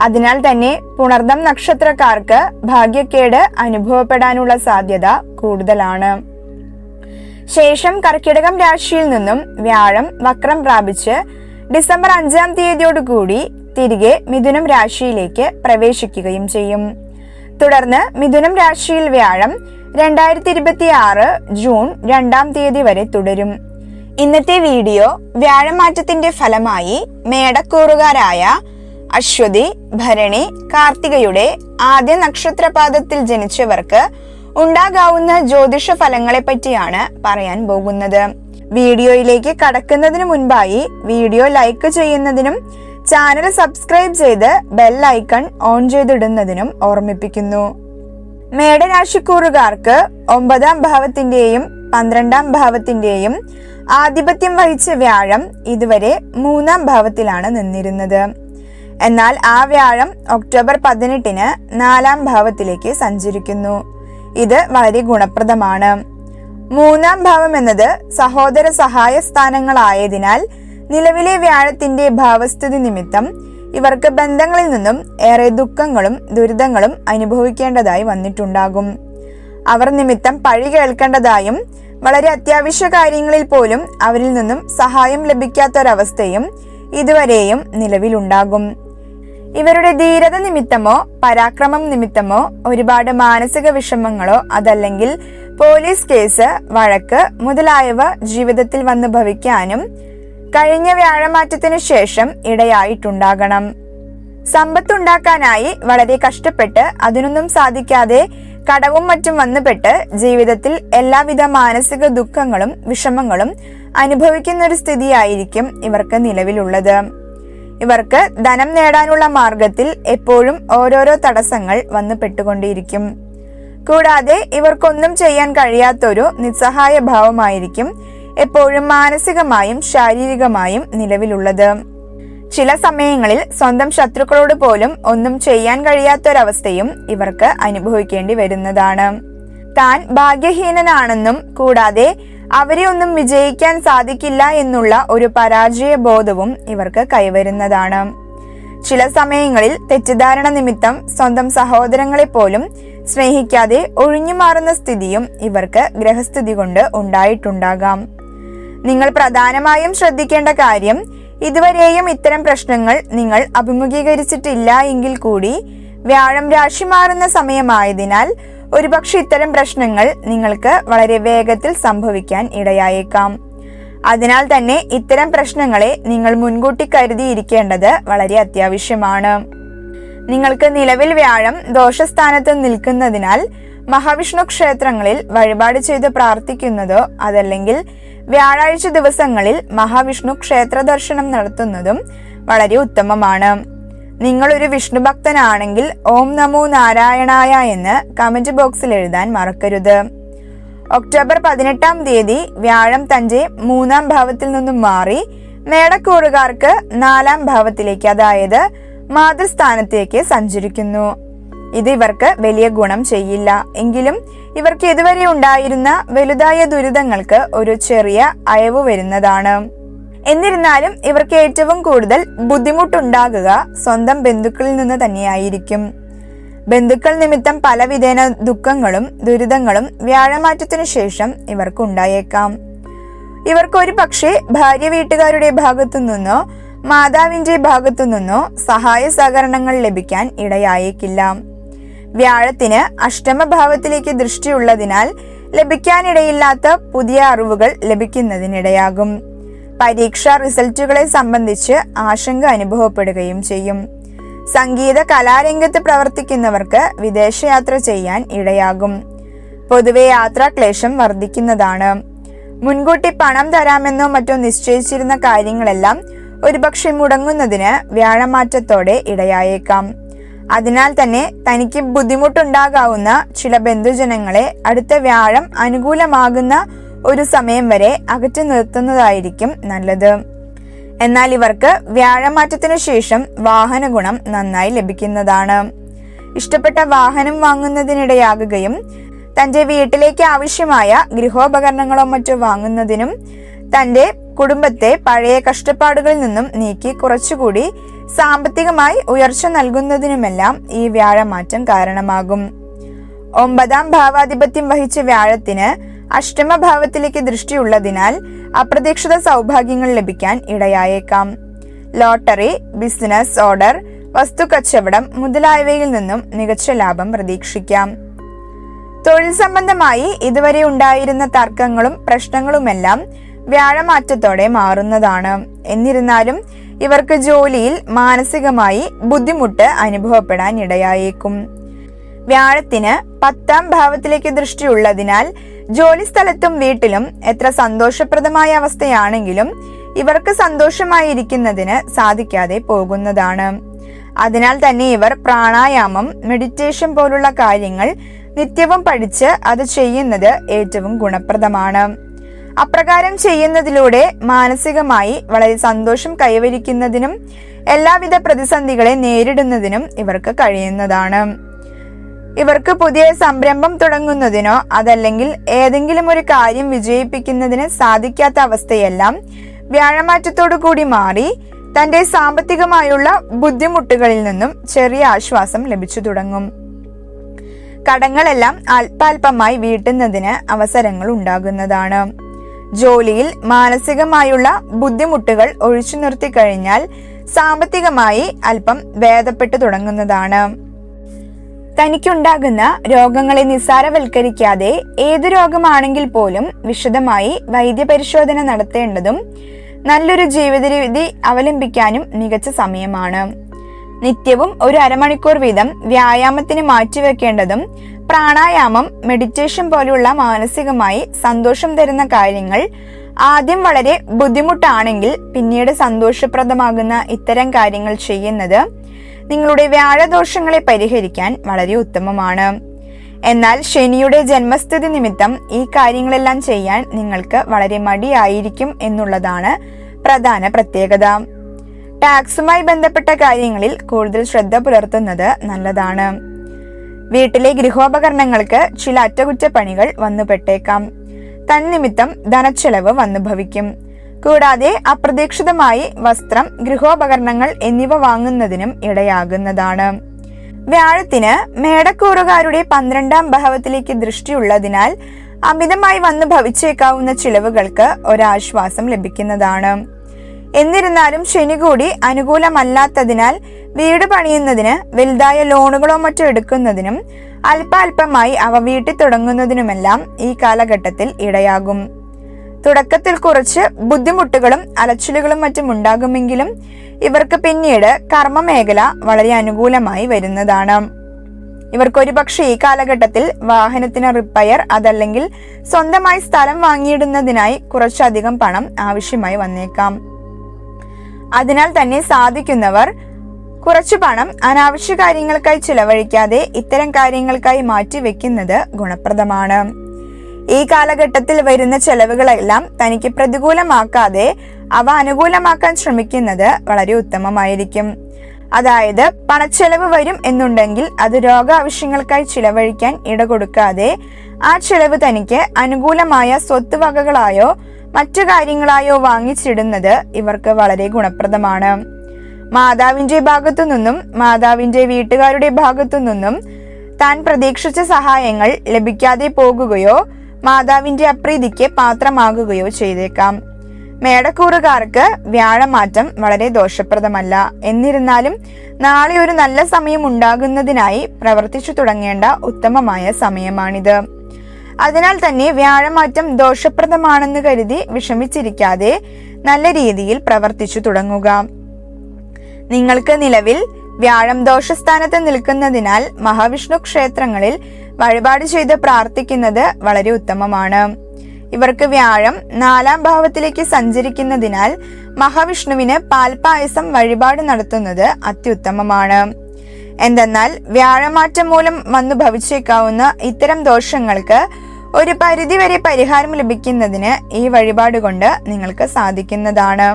അതിനാൽ തന്നെ പുണർദം നക്ഷത്രക്കാർക്ക് ഭാഗ്യക്കേട് അനുഭവപ്പെടാനുള്ള സാധ്യത കൂടുതലാണ്. ശേഷം കർക്കിടകം രാശിയിൽ നിന്നും വ്യാഴം വക്രം പ്രാപിച്ച് ഡിസംബർ അഞ്ചാം തീയതിയോടുകൂടി തിരികെ മിഥുനം രാശിയിലേക്ക് പ്രവേശിക്കുകയും ചെയ്യും. തുടർന്ന് മിഥുനം രാശിയിൽ വ്യാഴം രണ്ടായിരത്തി ഇരുപത്തി ആറ് ജൂൺ രണ്ടാം തീയതി വരെ തുടരും. ഇന്നത്തെ വീഡിയോ വ്യാഴമാറ്റത്തിന്റെ ഫലമായി മേടക്കൂറുകാരായ അശ്വതി ഭരണി കാർത്തികയുടെ ആദ്യ നക്ഷത്രപാദത്തിൽ ജനിച്ചവർക്ക് ഉണ്ടാകാവുന്ന ജ്യോതിഷ ഫലങ്ങളെ പറ്റിയാണ് പറയാൻ പോകുന്നത്. വീഡിയോയിലേക്ക് കടക്കുന്നതിന് മുൻപായി വീഡിയോ ലൈക്ക് ചെയ്യുന്നതിനും ചാനൽ സബ്സ്ക്രൈബ് ചെയ്ത് ബെൽ ഐക്കൺ ഓൺ ചെയ്തിടുന്നതിനും ഓർമ്മിപ്പിക്കുന്നു. മേടരാശിക്കൂറുകാർക്ക് ഒമ്പതാം ഭാവത്തിന്റെയും പന്ത്രണ്ടാം ഭാവത്തിന്റെയും ആധിപത്യം വഹിച്ച വ്യാഴം ഇതുവരെ മൂന്നാം ഭാവത്തിലാണ് നിന്നിരുന്നത്. എന്നാൽ ആ വ്യാഴം ഒക്ടോബർ പതിനെട്ടിന് നാലാം ഭാവത്തിലേക്ക് സഞ്ചരിക്കുന്നു. ഇത് വളരെ ഗുണപ്രദമാണ്. മൂന്നാം ഭാവം എന്നത് സഹോദര സഹായ സ്ഥാനങ്ങളായതിനാൽ നിലവിലെ വ്യാഴത്തിന്റെ ഭാവസ്ഥിതി നിമിത്തം ഇവർക്ക് ബന്ധങ്ങളിൽ നിന്നും ഏറെ ദുഃഖങ്ങളും ദുരിതങ്ങളും അനുഭവിക്കേണ്ടതായി വന്നിട്ടുണ്ടാകും. അവർ നിമിത്തം പഴി കേൾക്കേണ്ടതായും വളരെ അത്യാവശ്യ കാര്യങ്ങളിൽ പോലും അവരിൽ നിന്നും സഹായം ലഭിക്കാത്തൊരവസ്ഥയും ഇതുവരെയും നിലവിലുണ്ടാകും. ഇവരുടെ ധീരത നിമിത്തമോ പരാക്രമം നിമിത്തമോ ഒരുപാട് മാനസിക വിഷമങ്ങളോ അതല്ലെങ്കിൽ പോലീസ് കേസ് വഴക്ക് മുതലായവ ജീവിതത്തിൽ വന്ന് ഭവിക്കാനും കഴിഞ്ഞ വ്യാഴമാറ്റത്തിനു ശേഷം ഇടയായിട്ടുണ്ടാകണം. സമ്പത്തുണ്ടാക്കാനായി വളരെ കഷ്ടപ്പെട്ട് അതിനൊന്നും സാധിക്കാതെ കടവും മറ്റും വന്നുപെട്ട് ജീവിതത്തിൽ എല്ലാവിധ മാനസിക ദുഃഖങ്ങളും വിഷമങ്ങളും അനുഭവിക്കുന്ന ഒരു സ്ഥിതിയായിരിക്കും ഇവർക്ക് നിലവിലുള്ളത്. ഇവർക്ക് ധനം നേടാനുള്ള മാർഗത്തിൽ എപ്പോഴും ഓരോരോ തടസ്സങ്ങൾ വന്നു പെട്ടുകൊണ്ടിരിക്കും കൂടാതെ ഇവർക്കൊന്നും ചെയ്യാൻ കഴിയാത്തൊരു നിസ്സഹായ ഭാവമായിരിക്കും എപ്പോഴും മാനസികമായും ശാരീരികമായും നിലവിലുള്ളത്. ചില സമയങ്ങളിൽ സ്വന്തം ശത്രുക്കളോട് പോലും ഒന്നും ചെയ്യാൻ കഴിയാത്തൊരവസ്ഥയും ഇവർക്ക് അനുഭവിക്കേണ്ടി വരുന്നതാണ്. താൻ ഭാഗ്യഹീനനാണെന്നും കൂടാതെ അവരെ ഒന്നും വിജയിക്കാൻ സാധിക്കില്ല എന്നുള്ള ഒരു പരാജയ ബോധവും ഇവർക്ക് കൈവരുന്നതാണ്. ചില സമയങ്ങളിൽ തെറ്റിദ്ധാരണ നിമിത്തം സ്വന്തം സഹോദരങ്ങളെ പോലും സ്നേഹിക്കാതെ ഒഴിഞ്ഞു മാറുന്ന സ്ഥിതിയും ഇവർക്ക് ഗ്രഹസ്ഥിതി കൊണ്ട് ഉണ്ടായിട്ടുണ്ടാകാം. നിങ്ങൾ പ്രധാനമായും ശ്രദ്ധിക്കേണ്ട കാര്യം ഇതുവരെയും ഇത്തരം പ്രശ്നങ്ങൾ നിങ്ങൾ അഭിമുഖീകരിച്ചിട്ടില്ല എങ്കിൽ കൂടി വ്യാഴം രാശി മാറുന്ന സമയമായതിനാൽ ഒരുപക്ഷെ ഇത്തരം പ്രശ്നങ്ങൾ നിങ്ങൾക്ക് വളരെ വേഗത്തിൽ സംഭവിക്കാൻ ഇടയായേക്കാം. അതിനാൽ തന്നെ ഇത്തരം പ്രശ്നങ്ങളെ നിങ്ങൾ മുൻകൂട്ടി കരുതിയിരിക്കേണ്ടത് വളരെ അത്യാവശ്യമാണ്. നിങ്ങൾക്ക് നിലവിൽ വ്യാഴം ദോഷസ്ഥാനത്ത് നിൽക്കുന്നതിനാൽ മഹാവിഷ്ണു ക്ഷേത്രങ്ങളിൽ വഴിപാട് ചെയ്ത് പ്രാർത്ഥിക്കുന്നതോ അതല്ലെങ്കിൽ വ്യാഴാഴ്ച ദിവസങ്ങളിൽ മഹാവിഷ്ണു ക്ഷേത്ര ദർശനം നടത്തുന്നതും വളരെ ഉത്തമമാണ്. നിങ്ങൾ ഒരു വിഷ്ണു ഭക്തനാണെങ്കിൽ ഓം നമോ നാരായണായ എന്ന് കമന്റ് ബോക്സിൽ എഴുതാൻ മറക്കരുത്. ഒക്ടോബർ പതിനെട്ടാം തീയതി വ്യാഴം തഞ്ചെ മൂന്നാം ഭാവത്തിൽ നിന്നും മാറി മേടക്കൂറുകാർക്ക് നാലാം ഭാവത്തിലേക്ക് അതായത് മാതൃസ്ഥാനത്തേക്ക് സഞ്ചരിക്കുന്നു. ഇത് ഇവർക്ക് വലിയ ഗുണം ചെയ്യില്ല. എങ്കിലും ഇവർക്ക് ഇതുവരെ ഉണ്ടായിരുന്ന വലുതായ ദുരിതങ്ങൾക്ക് ഒരു ചെറിയ അയവ് വരുന്നതാണ്. എന്നിരുന്നാലും ഇവർക്ക് ഏറ്റവും കൂടുതൽ ബുദ്ധിമുട്ടുണ്ടാകുക സ്വന്തം ബന്ധുക്കളിൽ നിന്ന് തന്നെയായിരിക്കും. ബന്ധുക്കൾ നിമിത്തം പലവിധേന ദുഃഖങ്ങളും ദുരിതങ്ങളും വ്യാഴമാറ്റത്തിനു ശേഷം ഇവർക്കുണ്ടായേക്കാം. ഇവർക്ക് ഒരു പക്ഷേ ഭാര്യ വീട്ടുകാരുടെ ഭാഗത്തു നിന്നോ മാതാവിന്റെ ഭാഗത്തു നിന്നോ സഹായ സഹകരണങ്ങൾ ലഭിക്കാൻ ഇടയായേക്കില്ല. വ്യാഴത്തിന് അഷ്ടമഭാവത്തിലേക്ക് ദൃഷ്ടിയുള്ളതിനാൽ ലഭിക്കാനിടയില്ലാത്ത പുതിയ അറിവുകൾ ലഭിക്കുന്നതിനിടയാകും. പരീക്ഷാ റിസൾട്ടുകളെ സംബന്ധിച്ച് ആശങ്ക അനുഭവപ്പെടുകയും ചെയ്യും. സംഗീത കലാരംഗത്ത് പ്രവർത്തിക്കുന്നവർക്ക് വിദേശയാത്ര ചെയ്യാൻ ഇടയാകും. പൊതുവെ യാത്രാക്ലേശം വർദ്ധിക്കുന്നതാണ്. മുൻകൂട്ടി പണം തരാമെന്നോ മറ്റോ നിശ്ചയിച്ചിരുന്ന കാര്യങ്ങളെല്ലാം ഒരുപക്ഷെ മുടങ്ങുന്നതിന് വ്യാഴമാറ്റത്തോടെ ഇടയായേക്കാം. അതിനാൽ തന്നെ തനിക്ക് ബുദ്ധിമുട്ടുണ്ടാകാവുന്ന ചില ബന്ധുജനങ്ങളെ അടുത്ത വ്യാഴം അനുകൂലമാകുന്ന ഒരു സമയം വരെ അകറ്റി നിർത്തുന്നതായിരിക്കും നല്ലത്. എന്നാൽ ഇവർക്ക് വ്യാഴമാറ്റത്തിനു ശേഷം വാഹന ഗുണം നന്നായി ലഭിക്കുന്നതാണ്. ഇഷ്ടപ്പെട്ട വാഹനം വാങ്ങുന്നതിനിടയാകുകയും തന്റെ വീട്ടിലേക്ക് ആവശ്യമായ ഗൃഹോപകരണങ്ങളോ മറ്റോ വാങ്ങുന്നതിനും തന്റെ കുടുംബത്തെ പഴയ കഷ്ടപ്പാടുകളിൽ നിന്നും നീക്കി കുറച്ചുകൂടി സാമ്പത്തികമായി ഉയർച്ച നൽകുന്നതിനുമെല്ലാം ഈ വ്യാഴമാറ്റം കാരണമാകും. ഒമ്പതാം ഭാവാധിപത്യം വഹിച്ച വ്യാഴത്തിന് അഷ്ടമഭാവത്തിലേക്ക് ദൃഷ്ടിയുള്ളതിനാൽ അപ്രതീക്ഷിത സൗഭാഗ്യങ്ങൾ ലഭിക്കാൻ ഇടയായേക്കാം. ലോട്ടറി ബിസിനസ് ഓർഡർ വസ്തു കച്ചവടം മുതലായവയിൽ നിന്നും മികച്ച ലാഭം പ്രതീക്ഷിക്കാം. തൊഴിൽ സംബന്ധമായി ഇതുവരെ ഉണ്ടായിരുന്ന തർക്കങ്ങളും പ്രശ്നങ്ങളുമെല്ലാം വ്യാഴമാറ്റത്തോടെ മാറുന്നതാണ്. എന്നിരുന്നാലും ഇവർക്ക് ജോലിയിൽ മാനസികമായി ബുദ്ധിമുട്ട് അനുഭവപ്പെടാൻ ഇടയായേക്കും. വ്യാഴത്തിന് പത്താം ഭാവത്തിലേക്ക് ദൃഷ്ടിയുള്ളതിനാൽ ജോലിസ്ഥലത്തും വീട്ടിലും എത്ര സന്തോഷപ്രദമായ അവസ്ഥയാണെങ്കിലും ഇവർക്ക് സന്തോഷമായിരിക്കുന്നതിന് സാധിക്കാതെ പോകുന്നതാണ്. അതിനാൽ തന്നെ ഇവർ പ്രാണായാമം മെഡിറ്റേഷൻ പോലുള്ള കാര്യങ്ങൾ നിത്യവും പഠിച്ച് അത് ചെയ്യുന്നത് ഏറ്റവും ഗുണപ്രദമാണ്. അപ്രകാരം ചെയ്യുന്നതിലൂടെ മാനസികമായി വളരെ സന്തോഷം കൈവരിക്കുന്നതിനും എല്ലാവിധ പ്രതിസന്ധികളെ നേരിടുന്നതിനും ഇവർക്ക് കഴിയുന്നതാണ്. ഇവർക്ക് പുതിയ സംരംഭം തുടങ്ങുന്നതിനോ അതല്ലെങ്കിൽ ഏതെങ്കിലും ഒരു കാര്യം വിജയിപ്പിക്കുന്നതിന് സാധിക്കാത്ത അവസ്ഥയെല്ലാം വ്യാഴമാറ്റത്തോടു കൂടി മാറി തന്റെ സാമ്പത്തികമായുള്ള ബുദ്ധിമുട്ടുകളിൽ നിന്നും ചെറിയ ആശ്വാസം ലഭിച്ചു തുടങ്ങും. കടങ്ങളെല്ലാം അല്പാൽപമായി വീട്ടുന്നതിന് അവസരങ്ങൾ ഉണ്ടാകുന്നതാണ്. ജോലിയിൽ മാനസികമായുള്ള ബുദ്ധിമുട്ടുകൾ ഒഴിച്ചു നിർത്തി കഴിഞ്ഞാൽ സാമ്പത്തികമായി അല്പം ഭേദപ്പെട്ടു തുടങ്ങുന്നതാണ്. തനിക്കുണ്ടാകുന്ന രോഗങ്ങളെ നിസ്സാരവൽക്കരിക്കാതെ ഏതു രോഗമാണെങ്കിൽ പോലും വിശദമായി വൈദ്യപരിശോധന നടത്തേണ്ടതും നല്ലൊരു ജീവിത രീതി അവലംബിക്കാനും മികച്ച സമയമാണ്. നിത്യവും ഒരു അരമണിക്കൂർ വീതം വ്യായാമത്തിന് മാറ്റിവെക്കേണ്ടതും പ്രാണായാമം മെഡിറ്റേഷൻ പോലെയുള്ള മാനസികമായി സന്തോഷം തരുന്ന കാര്യങ്ങൾ ആദ്യം വളരെ ബുദ്ധിമുട്ടാണെങ്കിൽ പിന്നീട് സന്തോഷപ്രദമാകുന്ന ഇത്തരം കാര്യങ്ങൾ ചെയ്യുന്നത് നിങ്ങളുടെ വ്യാഴദോഷങ്ങളെ പരിഹരിക്കാൻ വളരെ ഉത്തമമാണ്. എന്നാൽ ശനിയുടെ ജന്മസ്ഥിതി നിമിത്തം ഈ കാര്യങ്ങളെല്ലാം ചെയ്യാൻ നിങ്ങൾക്ക് വളരെ മടിയായിരിക്കും എന്നുള്ളതാണ് പ്രധാന പ്രത്യേകത. ടാക്സുമായി ബന്ധപ്പെട്ട കാര്യങ്ങളിൽ കൂടുതൽ ശ്രദ്ധ പുലർത്തുന്നത് നല്ലതാണ്. വീട്ടിലെ ഗൃഹോപകരണങ്ങൾക്ക് ചില അറ്റകുറ്റപ്പണികൾ വന്നുപെട്ടേക്കാം. തന്നിമിത്തം ധനച്ചെലവ് വന്നു ഭവിക്കും കൂടാതെ അപ്രതീക്ഷിതമായി വസ്ത്രം ഗൃഹോപകരണങ്ങൾ എന്നിവ വാങ്ങുന്നതിനും ഇടയാകുന്നതാണ്. വ്യാഴത്തിന് മേടക്കൂറുകാരുടെ പന്ത്രണ്ടാം ഭാവത്തിലേക്ക് ദൃഷ്ടിയുള്ളതിനാൽ അമിതമായി വന്നു ഭവിച്ചേക്കാവുന്ന ചിലവുകൾക്ക് ഒരാശ്വാസം ലഭിക്കുന്നതാണ്. എന്നിരുന്നാലും ശനി കൂടി അനുകൂലമല്ലാത്തതിനാൽ വീട് പണിയുന്നതിന് വലുതായ ലോണുകളോ മറ്റോ എടുക്കുന്നതിനും അല്പാൽപമായി അവ വീട്ടിൽ തുടങ്ങുന്നതിനുമെല്ലാം ഈ കാലഘട്ടത്തിൽ ഇടയാകും. തുടക്കത്തിൽ കുറച്ച് ബുദ്ധിമുട്ടുകളും അലച്ചിലുകളും മറ്റും ഉണ്ടാകുമെങ്കിലും ഇവർക്ക് പിന്നീട് കർമ്മമേഖല വളരെ അനുകൂലമായി വരുന്നതാണ്. ഇവർക്ക് ഒരുപക്ഷെ ഈ കാലഘട്ടത്തിൽ വാഹനത്തിന് റിപ്പയർ അതല്ലെങ്കിൽ സ്വന്തമായി സ്ഥലം വാങ്ങിയിടുന്നതിനായി കുറച്ചധികം പണം ആവശ്യമായി വന്നേക്കാം. അതിനാൽ തന്നെ സാധിക്കുന്നവർ കുറച്ചു പണം അനാവശ്യ കാര്യങ്ങൾക്കായി ചിലവഴിക്കാതെ ഇത്തരം കാര്യങ്ങൾക്കായി മാറ്റി വെക്കുന്നത് ഗുണപ്രദമാണ്. ഈ കാലഘട്ടത്തിൽ വരുന്ന ചെലവുകളെല്ലാം തനിക്ക് പ്രതികൂലമാക്കാതെ അവ അനുകൂലമാക്കാൻ ശ്രമിക്കുന്നത് വളരെ ഉത്തമമായിരിക്കും. അതായത് പണച്ചെലവ് വരും എന്നുണ്ടെങ്കിൽ അത് രോഗ ആവശ്യങ്ങൾക്കായി ചിലവഴിക്കാൻ ഇട കൊടുക്കാതെ ആ ചെലവ് തനിക്ക് അനുകൂലമായ സ്വത്ത് വകകളായോ മറ്റു കാര്യങ്ങളായോ വാങ്ങിച്ചിടുന്നത് ഇവർക്ക് വളരെ ഗുണപ്രദമാണ്. മാതാവിന്റെ ഭാഗത്തു നിന്നും മാതാവിന്റെ വീട്ടുകാരുടെ ഭാഗത്തു നിന്നും താൻ പ്രതീക്ഷിച്ച സഹായങ്ങൾ ലഭിക്കാതെ പോകുകയോ മാതാവിന്റെ അപ്രീതിക്ക് പാത്രമാകുകയോ ചെയ്തേക്കാം. മേടക്കൂറുകാർക്ക് വ്യാഴമാറ്റം വളരെ ദോഷപ്രദമല്ല. എന്നിരുന്നാലും നാളെ ഒരു നല്ല സമയം ഉണ്ടാകുന്നതിനായി പ്രവർത്തിച്ചു തുടങ്ങേണ്ട ഉത്തമമായ സമയമാണിത്. അതിനാൽ തന്നെ വ്യാഴമാറ്റം ദോഷപ്രദമാണെന്ന് കരുതി വിഷമിച്ചിരിക്കാതെ നല്ല രീതിയിൽ പ്രവർത്തിച്ചു തുടങ്ങുക. നിങ്ങൾക്ക് നിലവിൽ വ്യാഴം ദോഷസ്ഥാനത്ത് നിൽക്കുന്നതിനാൽ മഹാവിഷ്ണു ക്ഷേത്രങ്ങളിൽ വഴിപാട് ചെയ്ത് പ്രാർത്ഥിക്കുന്നത് വളരെ ഉത്തമമാണ്. ഇവർക്ക് വ്യാഴം നാലാം ഭാവത്തിലേക്ക് സഞ്ചരിക്കുന്നതിനാൽ മഹാവിഷ്ണുവിന് പാൽപായസം വഴിപാട് നടത്തുന്നത് അത്യുത്തമമാണ്. എന്തെന്നാൽ വ്യാഴമാറ്റം മൂലം വന്നു ഭവിച്ചേക്കാവുന്ന ഇത്തരം ദോഷങ്ങൾക്ക് ഒരു പരിധിവരെ പരിഹാരം ലഭിക്കുന്നതിന് ഈ വഴിപാട് കൊണ്ട് നിങ്ങൾക്ക് സാധിക്കുന്നതാണ്.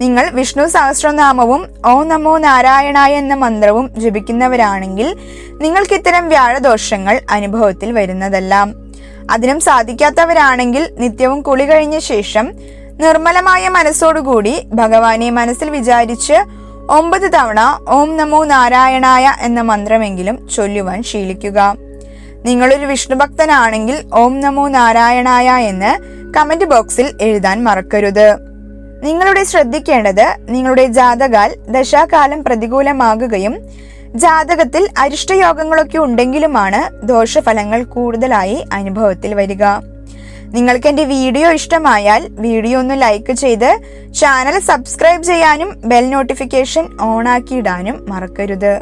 നിങ്ങൾ വിഷ്ണു സഹസ്രനാമവും ഓ നമോ നാരായണായ എന്ന മന്ത്രവും ജപിക്കുന്നവരാണെങ്കിൽ നിങ്ങൾക്ക് ഇത്തരം വ്യാഴദോഷങ്ങൾ അനുഭവത്തിൽ വരുന്നതല്ല. അതിനും സാധിക്കാത്തവരാണെങ്കിൽ നിത്യവും കുളി കഴിഞ്ഞ ശേഷം നിർമ്മലമായ മനസ്സോടുകൂടി ഭഗവാനെ മനസ്സിൽ വിചാരിച്ച് ഒമ്പത് തവണ ഓം നമോ നാരായണായ എന്ന മന്ത്രമെങ്കിലും ചൊല്ലുവാൻ ശീലിക്കുക. നിങ്ങളൊരു വിഷ്ണുഭക്തനാണെങ്കിൽ ഓം നമോ നാരായണായ എന്ന് കമന്റ് ബോക്സിൽ എഴുതാൻ മറക്കരുത്. നിങ്ങളുടെ ശ്രദ്ധിക്കേണ്ടത് നിങ്ങളുടെ ജാതകാൽ ദശാകാലം പ്രതികൂലമാകുകയും ജാതകത്തിൽ അരിഷ്ടയോഗങ്ങളൊക്കെ ഉണ്ടെങ്കിലുമാണ് ദോഷഫലങ്ങൾ കൂടുതലായി അനുഭവത്തിൽ വരിക. നിങ്ങൾക്ക് എന്റെ വീഡിയോ ഇഷ്ടമായാൽ വീഡിയോ ഒന്ന് ലൈക്ക് ചെയ്ത് ചാനൽ സബ്സ്ക്രൈബ് ചെയ്യാനും ബെൽ നോട്ടിഫിക്കേഷൻ ഓൺ ആക്കിയിടാനും മറക്കരുത്.